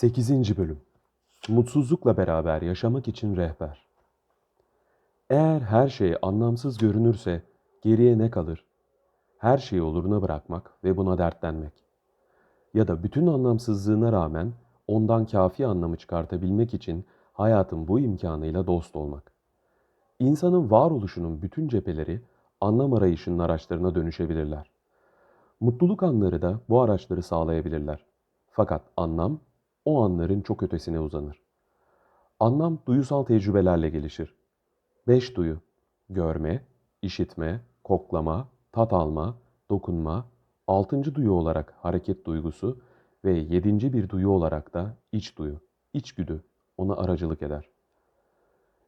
8. Bölüm Mutsuzlukla beraber yaşamak için rehber. Eğer her şey anlamsız görünürse geriye ne kalır? Her şeyi oluruna bırakmak ve buna dertlenmek. Ya da bütün anlamsızlığına rağmen ondan kafi anlamı çıkartabilmek için hayatın bu imkanıyla dost olmak. İnsanın varoluşunun bütün cepheleri anlam arayışının araçlarına dönüşebilirler. Mutluluk anları da bu araçları sağlayabilirler. Fakat anlam o anların çok ötesine uzanır. Anlam duyusal tecrübelerle gelişir. Beş duyu, görme, işitme, koklama, tat alma, dokunma, altıncı duyu olarak hareket duygusu ve yedinci bir duyu olarak da iç duyu, içgüdü ona aracılık eder.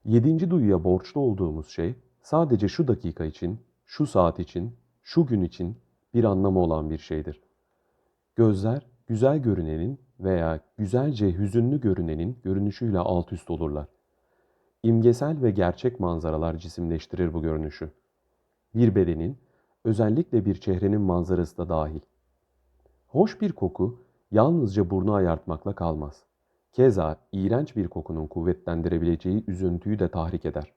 Yedinci duyuya borçlu olduğumuz şey sadece şu dakika için, şu saat için, şu gün için bir anlamı olan bir şeydir. Gözler güzel görünenin veya güzelce hüzünlü görünenin görünüşüyle alt üst olurlar. İmgesel ve gerçek manzaralar cisimleştirir bu görünüşü. Bir bedenin, özellikle bir çehrenin manzarası da dahil. Hoş bir koku yalnızca burnu ayartmakla kalmaz. Keza iğrenç bir kokunun kuvvetlendirebileceği üzüntüyü de tahrik eder.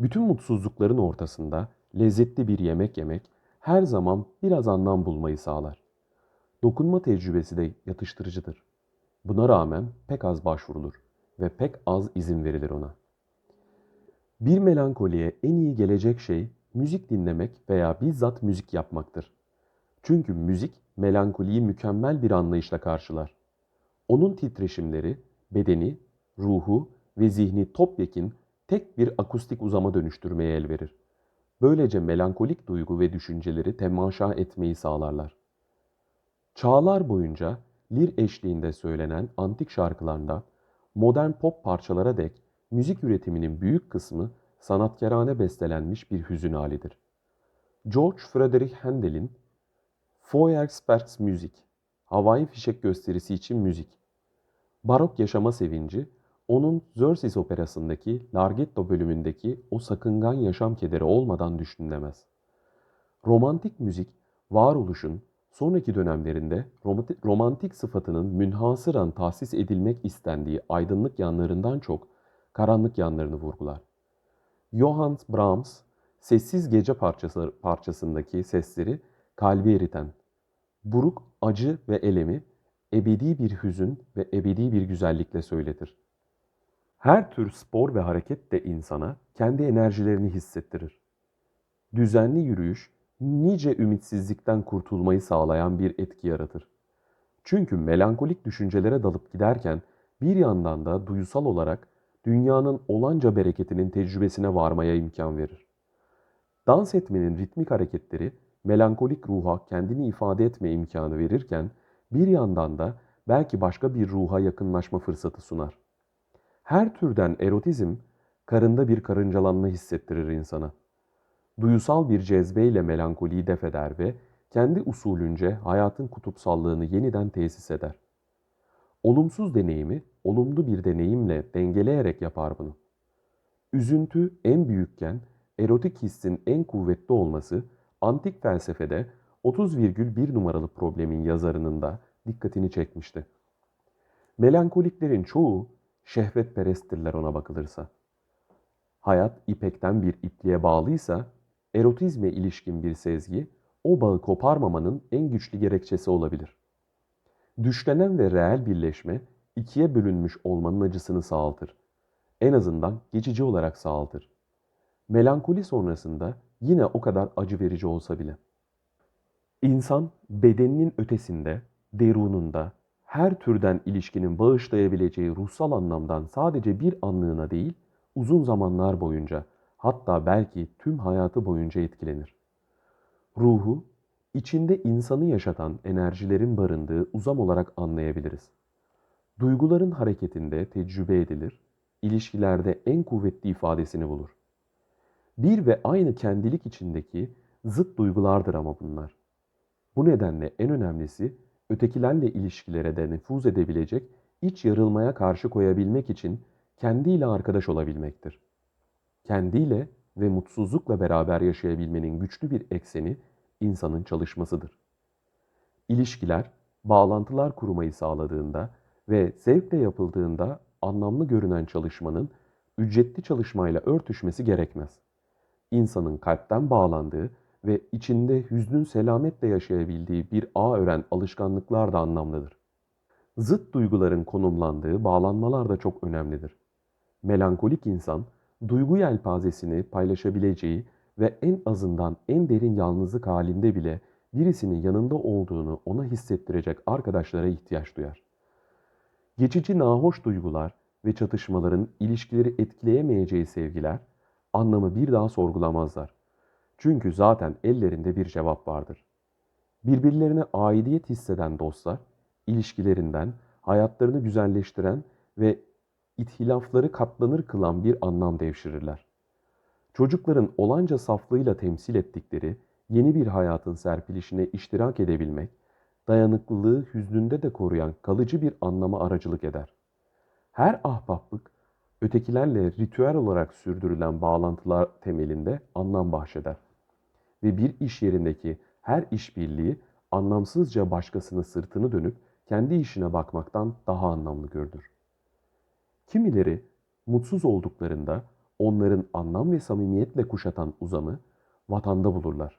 Bütün mutsuzlukların ortasında lezzetli bir yemek yemek her zaman biraz anlam bulmayı sağlar. Dokunma tecrübesi de yatıştırıcıdır. Buna rağmen pek az başvurulur ve pek az izin verilir ona. Bir melankoliye en iyi gelecek şey müzik dinlemek veya bizzat müzik yapmaktır. Çünkü müzik melankoliyi mükemmel bir anlayışla karşılar. Onun titreşimleri bedeni, ruhu ve zihni topyekin tek bir akustik uzama dönüştürmeye el verir. Böylece melankolik duygu ve düşünceleri temaşa etmeyi sağlarlar. Çağlar boyunca lir eşliğinde söylenen antik şarkılarda modern pop parçalara dek müzik üretiminin büyük kısmı sanatkarane bestelenmiş bir hüzün halidir. George Frederick Handel'in Feuersperks Müzik, havai fişek gösterisi için müzik, barok yaşama sevinci, onun Xerxes operasındaki Larghetto bölümündeki o sakıngan yaşam kederi olmadan düşünülemez. Romantik müzik, varoluşun, sonraki dönemlerinde romantik sıfatının münhasıran tahsis edilmek istendiği aydınlık yanlarından çok karanlık yanlarını vurgular. Johann Brahms, Sessiz Gece parçası, parçasındaki sesleri kalbi eriten, buruk acı ve elemi ebedi bir hüzün ve ebedi bir güzellikle söyletir. Her tür spor ve hareket de insana kendi enerjilerini hissettirir. Düzenli yürüyüş, nice ümitsizlikten kurtulmayı sağlayan bir etki yaratır. Çünkü melankolik düşüncelere dalıp giderken bir yandan da duysal olarak dünyanın olanca bereketinin tecrübesine varmaya imkan verir. Dans etmenin ritmik hareketleri melankolik ruha kendini ifade etme imkanı verirken bir yandan da belki başka bir ruha yakınlaşma fırsatı sunar. Her türden erotizm karında bir karıncalanma hissettirir insana duyusal bir cezbeyle melankoliyi def eder ve kendi usulünce hayatın kutupsallığını yeniden tesis eder. Olumsuz deneyimi olumlu bir deneyimle dengeleyerek yapar bunu. Üzüntü en büyükken erotik hissin en kuvvetli olması antik felsefede 30,1 numaralı problemin yazarının da dikkatini çekmişti. Melankoliklerin çoğu şehvetperesttirler ona bakılırsa. Hayat ipekten bir ipliğe bağlıysa erotizme ilişkin bir sezgi o bağı koparmamanın en güçlü gerekçesi olabilir. Düşlenen ve reel birleşme ikiye bölünmüş olmanın acısını sağaltır. En azından geçici olarak sağaltır. Melankoli sonrasında yine o kadar acı verici olsa bile. İnsan bedeninin ötesinde, derununda, her türden ilişkinin bağışlayabileceği ruhsal anlamdan sadece bir anlığına değil, uzun zamanlar boyunca hatta belki tüm hayatı boyunca etkilenir. Ruhu, içinde insanı yaşatan enerjilerin barındığı uzam olarak anlayabiliriz. Duyguların hareketinde tecrübe edilir, ilişkilerde en kuvvetli ifadesini bulur. Bir ve aynı kendilik içindeki zıt duygulardır ama bunlar. Bu nedenle en önemlisi ötekilerle ilişkilere de nüfuz edebilecek iç yarılmaya karşı koyabilmek için kendiyle arkadaş olabilmektir kendiyle ve mutsuzlukla beraber yaşayabilmenin güçlü bir ekseni insanın çalışmasıdır. İlişkiler, bağlantılar kurmayı sağladığında ve zevkle yapıldığında anlamlı görünen çalışmanın ücretli çalışmayla örtüşmesi gerekmez. İnsanın kalpten bağlandığı ve içinde hüznün selametle yaşayabildiği bir ağ ören alışkanlıklar da anlamlıdır. Zıt duyguların konumlandığı bağlanmalar da çok önemlidir. Melankolik insan, duygu yelpazesini paylaşabileceği ve en azından en derin yalnızlık halinde bile birisinin yanında olduğunu ona hissettirecek arkadaşlara ihtiyaç duyar. Geçici nahoş duygular ve çatışmaların ilişkileri etkileyemeyeceği sevgiler anlamı bir daha sorgulamazlar. Çünkü zaten ellerinde bir cevap vardır. Birbirlerine aidiyet hisseden dostlar, ilişkilerinden hayatlarını güzelleştiren ve ithilafları katlanır kılan bir anlam devşirirler. Çocukların olanca saflığıyla temsil ettikleri yeni bir hayatın serpilişine iştirak edebilmek, dayanıklılığı hüznünde de koruyan kalıcı bir anlama aracılık eder. Her ahbaplık, ötekilerle ritüel olarak sürdürülen bağlantılar temelinde anlam bahşeder. Ve bir iş yerindeki her işbirliği anlamsızca başkasına sırtını dönüp kendi işine bakmaktan daha anlamlı görülür. Kimileri mutsuz olduklarında onların anlam ve samimiyetle kuşatan uzamı vatanda bulurlar.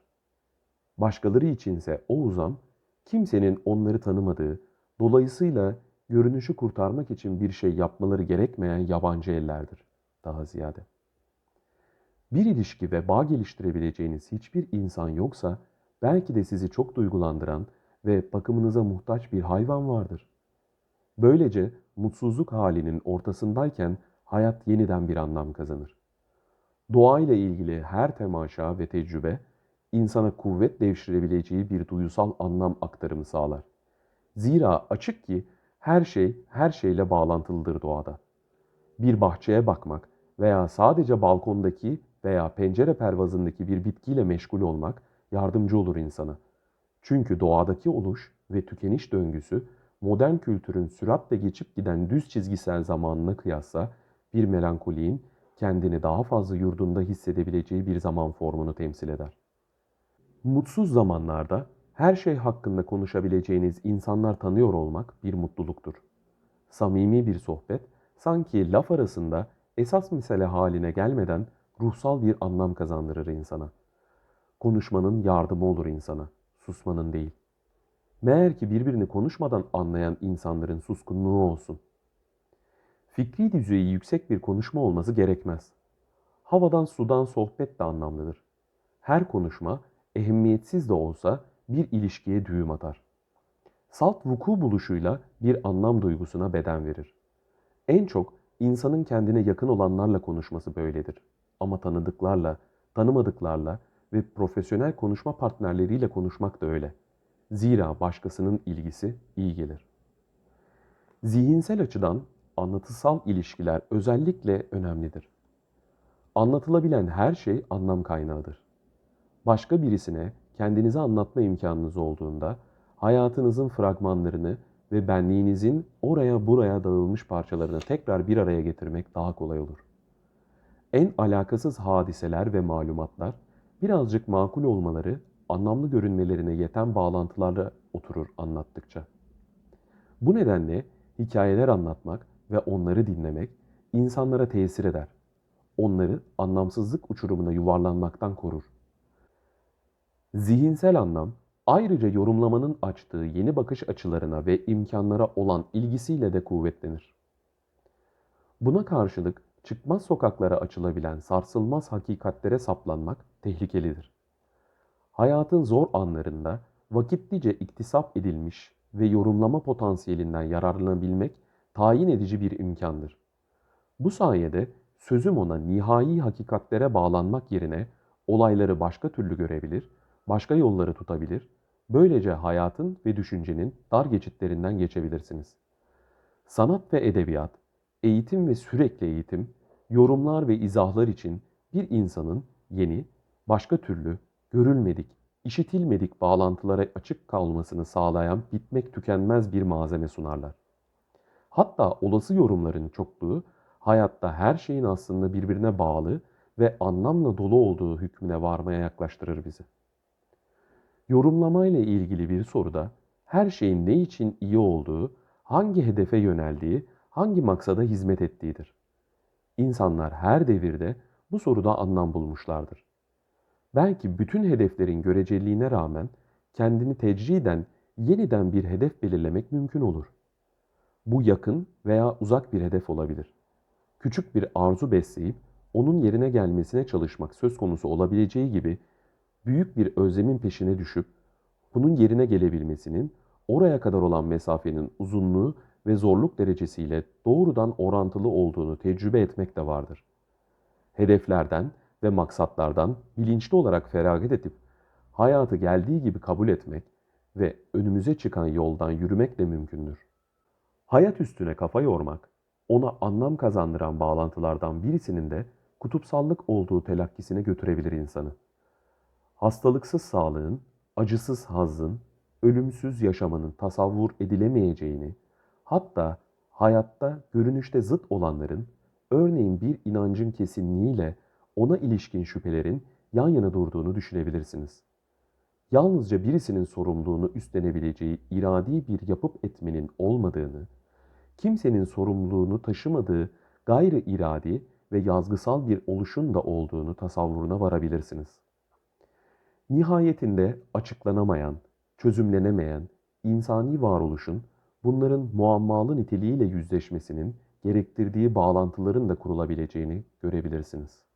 Başkaları içinse o uzam kimsenin onları tanımadığı, dolayısıyla görünüşü kurtarmak için bir şey yapmaları gerekmeyen yabancı ellerdir daha ziyade. Bir ilişki ve bağ geliştirebileceğiniz hiçbir insan yoksa belki de sizi çok duygulandıran ve bakımınıza muhtaç bir hayvan vardır. Böylece mutsuzluk halinin ortasındayken hayat yeniden bir anlam kazanır. Doğayla ilgili her temaşa ve tecrübe insana kuvvet devşirebileceği bir duyusal anlam aktarımı sağlar. Zira açık ki her şey her şeyle bağlantılıdır doğada. Bir bahçeye bakmak veya sadece balkondaki veya pencere pervazındaki bir bitkiyle meşgul olmak yardımcı olur insana. Çünkü doğadaki oluş ve tükeniş döngüsü modern kültürün süratle geçip giden düz çizgisel zamanına kıyasla bir melankoliğin kendini daha fazla yurdunda hissedebileceği bir zaman formunu temsil eder. Mutsuz zamanlarda her şey hakkında konuşabileceğiniz insanlar tanıyor olmak bir mutluluktur. Samimi bir sohbet sanki laf arasında esas mesele haline gelmeden ruhsal bir anlam kazandırır insana. Konuşmanın yardımı olur insana, susmanın değil. Meğer ki birbirini konuşmadan anlayan insanların suskunluğu olsun. Fikri düzeyi yüksek bir konuşma olması gerekmez. Havadan sudan sohbet de anlamlıdır. Her konuşma ehemmiyetsiz de olsa bir ilişkiye düğüm atar. Salt vuku buluşuyla bir anlam duygusuna beden verir. En çok insanın kendine yakın olanlarla konuşması böyledir. Ama tanıdıklarla, tanımadıklarla ve profesyonel konuşma partnerleriyle konuşmak da öyle. Zira başkasının ilgisi iyi gelir. Zihinsel açıdan anlatısal ilişkiler özellikle önemlidir. Anlatılabilen her şey anlam kaynağıdır. Başka birisine kendinizi anlatma imkanınız olduğunda hayatınızın fragmanlarını ve benliğinizin oraya buraya dağılmış parçalarını tekrar bir araya getirmek daha kolay olur. En alakasız hadiseler ve malumatlar birazcık makul olmaları, anlamlı görünmelerine yeten bağlantılarla oturur anlattıkça. Bu nedenle hikayeler anlatmak ve onları dinlemek insanlara tesir eder. Onları anlamsızlık uçurumuna yuvarlanmaktan korur. Zihinsel anlam ayrıca yorumlamanın açtığı yeni bakış açılarına ve imkanlara olan ilgisiyle de kuvvetlenir. Buna karşılık çıkmaz sokaklara açılabilen sarsılmaz hakikatlere saplanmak tehlikelidir. Hayatın zor anlarında vakitlice iktisap edilmiş ve yorumlama potansiyelinden yararlanabilmek tayin edici bir imkandır. Bu sayede sözüm ona nihai hakikatlere bağlanmak yerine olayları başka türlü görebilir, başka yolları tutabilir, böylece hayatın ve düşüncenin dar geçitlerinden geçebilirsiniz. Sanat ve edebiyat, eğitim ve sürekli eğitim, yorumlar ve izahlar için bir insanın yeni, başka türlü, görülmedik, işitilmedik bağlantılara açık kalmasını sağlayan bitmek tükenmez bir malzeme sunarlar. Hatta olası yorumların çokluğu hayatta her şeyin aslında birbirine bağlı ve anlamla dolu olduğu hükmüne varmaya yaklaştırır bizi. Yorumlamayla ilgili bir soruda her şeyin ne için iyi olduğu hangi hedefe yöneldiği, hangi maksada hizmet ettiğidir. İnsanlar her devirde bu soruda anlam bulmuşlardır. Belki bütün hedeflerin göreceliliğine rağmen kendini tecriden yeniden bir hedef belirlemek mümkün olur. Bu yakın veya uzak bir hedef olabilir. Küçük bir arzu besleyip onun yerine gelmesine çalışmak söz konusu olabileceği gibi büyük bir özlemin peşine düşüp bunun yerine gelebilmesinin oraya kadar olan mesafenin uzunluğu ve zorluk derecesiyle doğrudan orantılı olduğunu tecrübe etmek de vardır. Hedeflerden ve maksatlardan bilinçli olarak feragat edip hayatı geldiği gibi kabul etmek ve önümüze çıkan yoldan yürümek de mümkündür. Hayat üstüne kafa yormak, ona anlam kazandıran bağlantılardan birisinin de kutupsallık olduğu telakkisine götürebilir insanı. Hastalıksız sağlığın, acısız hazzın, ölümsüz yaşamanın tasavvur edilemeyeceğini, hatta hayatta görünüşte zıt olanların, örneğin bir inancın kesinliğiyle ona ilişkin şüphelerin yan yana durduğunu düşünebilirsiniz. Yalnızca birisinin sorumluluğunu üstlenebileceği iradi bir yapıp etmenin olmadığını, kimsenin sorumluluğunu taşımadığı gayri iradi ve yazgısal bir oluşun da olduğunu tasavvuruna varabilirsiniz. Nihayetinde açıklanamayan, çözümlenemeyen insani varoluşun bunların muammalı niteliğiyle yüzleşmesinin gerektirdiği bağlantıların da kurulabileceğini görebilirsiniz.